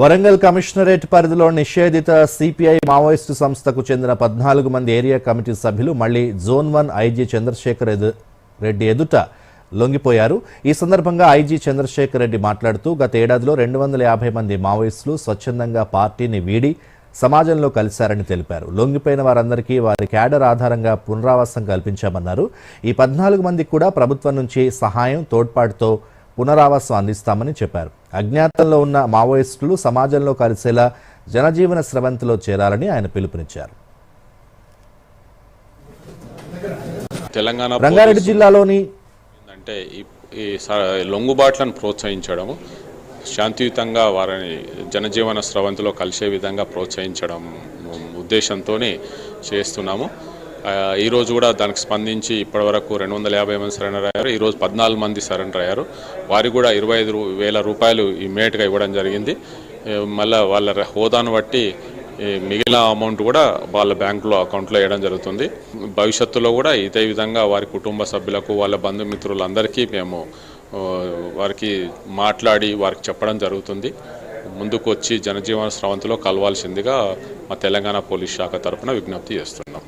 Warangal commissionerate పరిధిలో నిషేధిత CPI Maoist సంస్థకు చెందిన పద్నాలుగు మంది ఏరియా కమిటీ సభ్యులు మళ్ళీ zone one IG Chandrasekhar Reddy ఎదుట లొంగిపోయారు. ఈ సందర్భంగా ఐజీ చంద్రశేఖర్ రెడ్డి మాట్లాడుతూ గత ఏడాదిలో రెండు వందల యాభై మంది మావోయిస్టులు స్వచ్ఛందంగా పార్టీని వీడి సమాజంలో కలిశారని తెలిపారు. లొంగిపోయిన వారందరికీ వారి క్యాడర్ ఆధారంగా పునరావాసం కల్పించామన్నారు. ఈ పద్నాలుగు మందికి కూడా ప్రభుత్వం నుంచి సహాయం తోడ్పాటుతో పునరావాసం అందిస్తామని చెప్పారు. అజ్ఞాతంలో ఉన్న మావోయిస్టులు సమాజంలో కలిసేలా జనజీవన స్రవంతిలో చేరాలని ఆయన పిలుపునిచ్చారు. తెలంగాణ రంగారెడ్డి జిల్లాలోని అంటే ఈ లొంగుబాట్లను ప్రోత్సహించడము శాంతియుతంగా వారిని జనజీవన స్రవంతిలో కలిసే విధంగా ప్రోత్సహించడం ఉద్దేశంతో చేస్తున్నాము. ఈరోజు కూడా దానికి స్పందించి ఇప్పటివరకు రెండు వందల యాభై మంది సరెండర్ అయ్యారు. ఈరోజు పద్నాలుగు మంది సరెండర్ అయ్యారు. వారికి కూడా ఇరవై ఐదు వేల రూపాయలు ఇమ్మీడియట్గా ఇవ్వడం జరిగింది. మళ్ళీ మళ్ళా వాళ్ళ హోదాను బట్టి మిగిలిన అమౌంట్ కూడా వాళ్ళ బ్యాంకులో అకౌంట్లో వేయడం జరుగుతుంది. భవిష్యత్తులో కూడా ఇదే విధంగా వారి కుటుంబ సభ్యులకు వాళ్ళ బంధుమిత్రులందరికీ మేము వారికి మాట్లాడి వారికి చెప్పడం జరుగుతుంది. ముందుకు వచ్చి జనజీవన స్రవంతిలో కలవాల్సిందిగా మా తెలంగాణ పోలీస్ శాఖ తరఫున విజ్ఞప్తి చేస్తున్నాం.